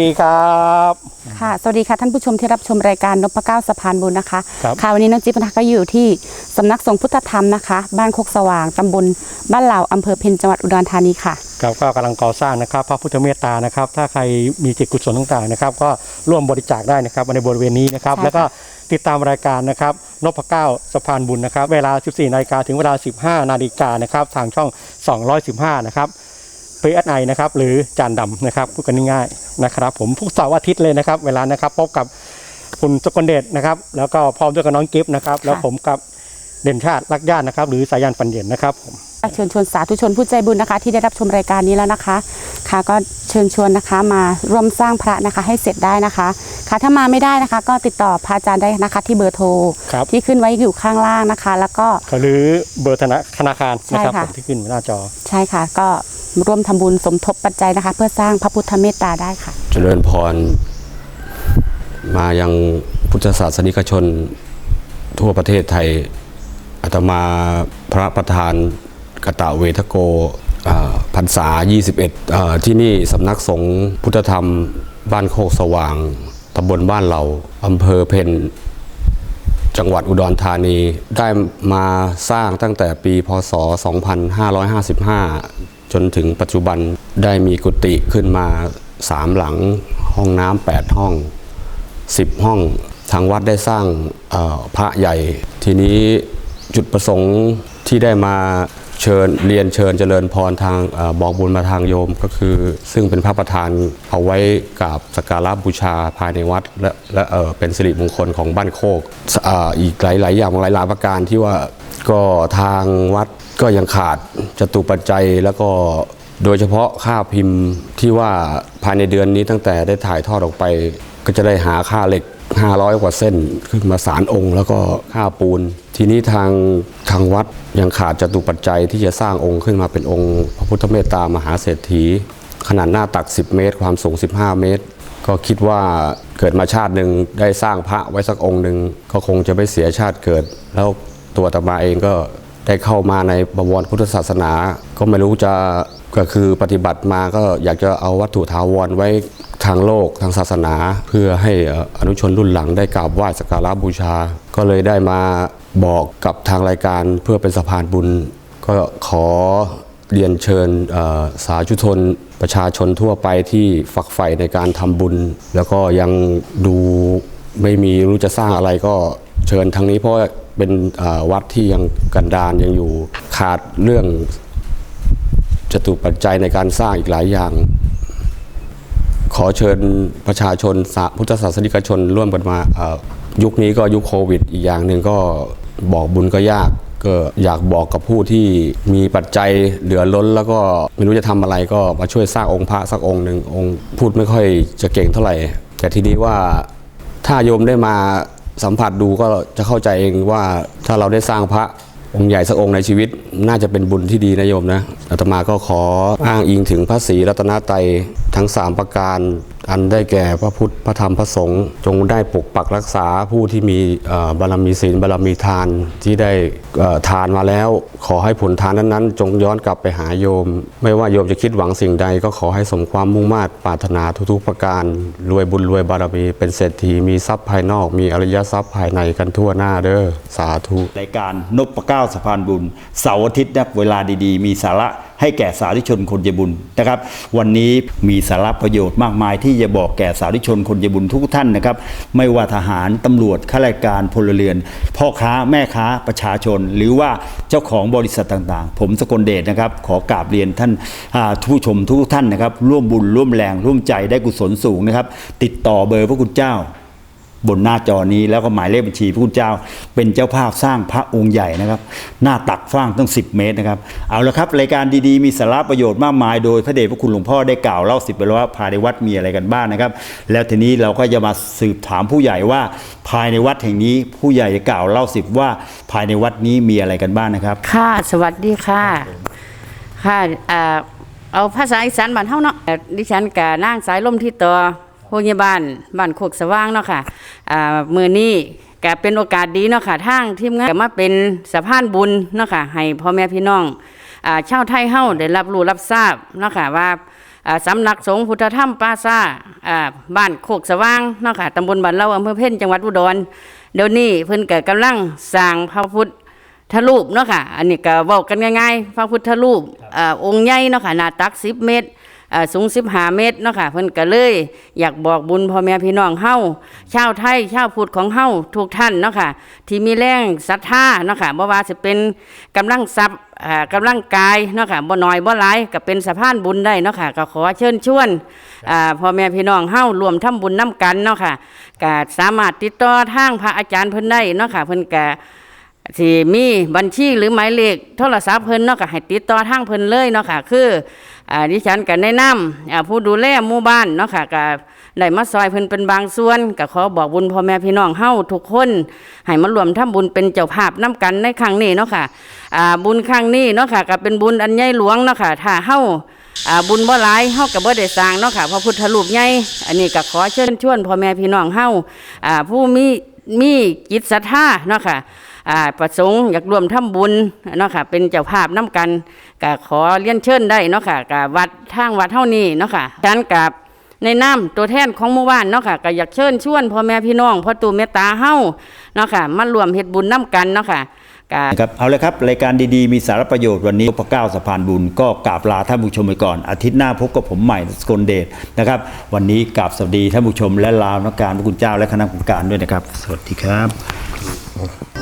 ดีครับ ค่ะ สวัสดีค่ะท่านผู้ชมที่รับชมรายการนพเก้าสะพานบุญนะคะครับ ค่ะวันนี้น้องจิ๊บนะคะก็อยู่ที่สำนักสงฆ์พุทธธรรมนะคะ บ้านโคกสว่างตำบลบ้านเหล่าอำเภอเพ็ญจังหวัดอุดรธานีค่ะ ครับก็กำลังก่อสร้างนะครับ พระพุทธเมตตานะครับ ถ้าใครมีจิตกุศลต่างๆนะครับ ก็ร่วมบริจาคได้นะครับในบริเวณนี้นะครับ ใช่ค่ะ แล้วก็ติดตามรายการนะครับนพเก้าสะพานบุญนะครับ เวลา 14นาฬิกาถึงเวลา 15นาฬิกานะครับ ทางช่อง 215 นะครับ เปอไอนะครับหรือจานดำนะครับพูดกันง่ายๆนะครับ ผมทุกเสาร์อาทิตย์เลยนะครับ เวลานะครับพบกับคุณสกลเดชนะครับ แล้วก็พร้อมด้วยกับน้องกิฟต์นะครับแล้วผมกับเด่นชาติรักญาตินะครับ หรือสายันฟันเด่นนะครับผม เชิญชวนสาธุชนผู้ใจบุญนะคะ ที่ได้รับชมรายการนี้แล้วนะคะ ค่ะก็เชิญชวนนะคะมาร่วมสร้างพระนะคะให้เสร็จได้นะคะ ค่ะถ้ามาไม่ได้นะคะ ก็ติดต่อพระอาจารย์ได้นะคะ ที่เบอร์โทร ครับ ที่ขึ้นไว้อยู่ข้างล่างนะคะ แล้วก็ หรือเบอร์ธนาธนาคารนะครับใช่ค่ะ ผมที่ขึ้นหน้าจอ ใช่ค่ะ ก็ ร่วมทำบุญสมทบปัจจัยนะคะ เพื่อสร้างพระพุทธเมตตาได้ค่ะ เจริญพร มายังพุทธศาสนิกชนทั่วประเทศไทยอาตมาพระประธานกตะเวทโกพรรษา 21อ่าที่นี่สำนักสงฆ์พุทธธรรมบ้านโคกสว่างตำบลบ้านเหล่าอำเภอเพนจังหวัดอุดรธานีได้มาสร้างตั้งแต่ปีพศ 2555 นถึงปัจจุบันได้มีกุฏิขึ้นมาสามหลังห้องน้ำแปดห้อง10ห้อง ทางวัดได้สร้างพระใหญ่ ทีนี้จุดประสงค์ที่ได้มาเชิญเรียนเชิญเจริญพรทางอบอกบุญมาทางโยมก็คือ ซึ่งเป็นพระประธานเอาไว้กราบสักการะบูชาภายในวัด และและเออเป็นสิริมงคลของบ้านโคกออีกหลายๆอย่างหลายๆประการที่ว่าก็ทางวัด ก็ยังขาดจตุปัจจัยแล้วก็โดยเฉพาะค่าพิมพ์ที่ว่าภายในเดือนนี้ตั้งแต่ได้ถ่ายทอดออกไป ก็จะได้หาค่าเหล็ก 500 กว่าเส้นขึ้นมาสารองค์ แล้วก็ค่าปูน ทีนี้ทางทางวัดยังขาดจตุปัจจัยที่จะสร้างองค์ขึ้นมาเป็นองค์ พระพุทธเมตตามหาเศรษฐี ขนาดหน้าตัก 10 เมตร ความสูง 15 เมตร ก็คิดว่าเกิดมาชาติหนึ่งได้สร้างพระไว้สักองค์หนึ่งก็คงจะไม่เสียชาติเกิด แล้วตัวตมาเองก็ ได้เข้ามาในบวรพุทธศาสนา ก็ไม่รู้จะก็คือปฏิบัติมาก็อยากจะเอาวัตถุถาวรไว้ทางโลกทางศาสนา เพื่อให้อนุชนรุ่นหลังได้กราบไหว้สักการะบูชา ก็เลยได้มาบอกกับทางรายการเพื่อเป็นสะพานบุญ ก็ขอเรียนเชิญสาธุชนประชาชนทั่วไปที่ฝักใฝ่ในการทำบุญ แล้วก็ยังดูไม่มีรู้จะสร้างอะไรก็เชิญทางนี้เพราะ เป็นวัดที่ยังกันดารยังอยู่ขาดเรื่องจตุปัจจัยในการสร้างอีกหลายอย่าง ขอเชิญประชาชนพุทธศาสนิกชนร่วมกันมายุคนี้ก็ยุคโควิด อีกอย่างหนึ่งก็บอกบุญก็ยาก ก็อยากบอกกับผู้ที่มีปัจจัยเหลือล้น แล้วก็ไม่รู้จะทำอะไรก็มาช่วยสร้างองค์พระสักองค์หนึ่งองค์พูดไม่ค่อยจะเก่งเท่าไหร่ แต่ทีนี้ว่าถ้าโยมได้มา สัมผัสดูก็จะเข้าใจเองว่าถ้าเราได้สร้างพระองค์ใหญ่สักองค์ในชีวิต น่าจะเป็นบุญที่ดีนะโยมนะอาตมาก็ขออ้างอิงถึงพระศรีรัตนตรัยทั้ง 3 ประการ อันได้แก่พระพุทธพระธรรมพระสงฆ์จงได้ปกปักรักษาผู้ที่มีบารมีศีลบารมีทานที่ได้ทานมาแล้ว ขอให้ผลทานนั้นๆ จงย้อนกลับไปหาโยม ไม่ว่าโยมจะคิดหวังสิ่งใดก็ขอให้สมความมุ่งมา่ปรารถนาทุกๆประการ รวยบุญรวยบารมีเป็นเศรษฐีมีทรัพย์ภายนอก มีอริยทรัพย์ภายในกันทั่วหน้าเด้อสาธุรายการนพเก้าสะพานบุญเสาร์อาทิตย์นะเวลาดีๆ มีสาระให้แก่สาธุชนคนใจบุญนะครับ วันนี้มีสาระประโยชน์มากมาย ที่จะบอกแก่สาธุชนคนใจบุญทุกท่านนะครับ ไม่ว่าทหารตำรวจข้าราชการพลเรือน พ่อค้าแม่ค้าประชาชน หรือว่าเจ้าของบริษัทต่างๆ ผมสกลเดชนะครับ ขอกราบเรียนท่านผู้ชมทุกท่านนะครับ ร่วมบุญร่วมแรงร่วมใจได้กุศลสูงนะครับ ติดต่อเบอร์พระคุณเจ้า บนหน้าจอนี้แล้วก็หมายเลขบัญชีพระคุณเจ้า เป็นเจ้าภาพสร้างพระองค์ใหญ่นะครับ หน้าตักฟ้างตั้ง 10 เมตรนะครับ เอาละครับรายการดีๆ มีสาระประโยชน์มากมาย โดยพระเดชพระคุณหลวงพ่อได้กล่าวเล่าสิบไปแล้วว่าภายในวัดมีอะไรกันบ้างนะครับ แล้วทีนี้เราก็จะมาสืบถามผู้ใหญ่ว่าภายในวัดแห่งนี้ผู้ใหญ่จะกล่าวเล่าสิบว่าภายในวัดนี้มีอะไรกันบ้างนะครับ ค่ะสวัสดีค่ะค่ะเอาภาษาอีสานบ้านเฮาเนาะดิฉันกะนางสายลมที่ต่อ พยาบาลบ้านโคกสว่างเนาะค่ะอ่ามือนี้ก็เป็นโอกาสดีเนาะค่ะทางทีมงานก็มาเป็นสะพานบุญเนาะค่ะให้พ่อแม่พี่น้องอ่าชาวไทยเฮาได้รับรู้รับทราบเนาะค่ะว่าอ่าสำนักสงฆ์พุทธธรรมปาซาอ่าบ้านโคกสว่างเนาะค่ะตำบลบ้านเล่าอำเภอเพ่นจังหวัดอุดรเดี๋ยวนี้เพิ่นก็กำลังสร้างพระพุทธรูปเนาะค่ะ อันนี้ก็เว้ากันง่ายๆ พระพุทธรูปอ่าองค์ใหญ่เนาะค่ะหน้าตัก10เมตร อ่าสูง15เมตรเนาะค่ะเพิ่นก็เลย อยากบอกบุญพ่อแม่พี่น้องเฮาชาวไทยชาวพุทธของเฮาทุกท่านเนาะค่ะที่มีแรงศรัทธาเนาะค่ะบ่ว่าจะเป็นกำลังทรัพย์อ่ากำลังกายเนาะค่ะบ่น้อยบ่หลายก็เป็นสะพานบุญได้เนาะค่ะก็ขอเชิญชวนพ่อแม่พี่น้องเฮารวมทำบุญนํกันเนาะค่ะก็สามารถติดต่อทางพระอาจารย์เพิ่นได้เนาะค่ะเพิ่นก็ ที่มีบัญชีหรือหมายเลขโทรศัพท์เพิ่นเนาะก็ให้ติดต่อทางเพิ่นเลยเนาะค่ะคืออ่าดิฉันก็แนะนำอ่าผู้ดูแลหมู่บ้านเนาะค่ะก็ได้มาซอยเพิ่นเป็นบางส่วนก็ขอบอกบุญพ่อแม่พี่น้องเฮาทุกคนให้มารวมทำบุญเป็นเจ้าภาพนํกันในครั้งนี้เนาะค่ะอ่าบุญครั้งนี้เนาะค่ะก็เป็นบุญอันใหญ่หลวงเนาะค่ะถ้าเฮาอ่าบุญบ่หลายเฮาก็บ่ได้สร้างเนาะค่ะพระพุทธรูปใหญ่อันนี้ก็ขอเชิญชวนพ่อแม่พี่น้องเฮาอ่าผู้มีมีจิตศรัทธาเนาะค่ะ ประสงค์อยากรวมทำบุญเนาะค่ะเป็นเจ้าภาพน้ำกันก็ขอเลี้ยนเชิญได้เนาะค่ะกับวัดทางวัดเท่านี้เนาะค่ะดันกับในน้ำตัวแทนของหมู่บ้านเนาะค่ะก็อยากเชิญชวนพ่อแม่พี่น้องพ่อตู่เมตตาเฮ้าเนาะค่ะมารวมเฮ็ดบุญน้ำกันเนาะค่ะก็นะครับเอาเลยครับ รายการดีๆ มีสาระประโยชน์วันนี้พระเก้าสะพานบุญก็กราบลาท่านผู้ชมไปก่อน อาทิตย์หน้าพบกับผมใหม่สกลเดชนะครับ วันนี้กราบสวัสดีท่านผู้ชมและลาวนักการพระคุณเจ้าและคณะกรรมการด้วยนะครับ สวัสดีครับ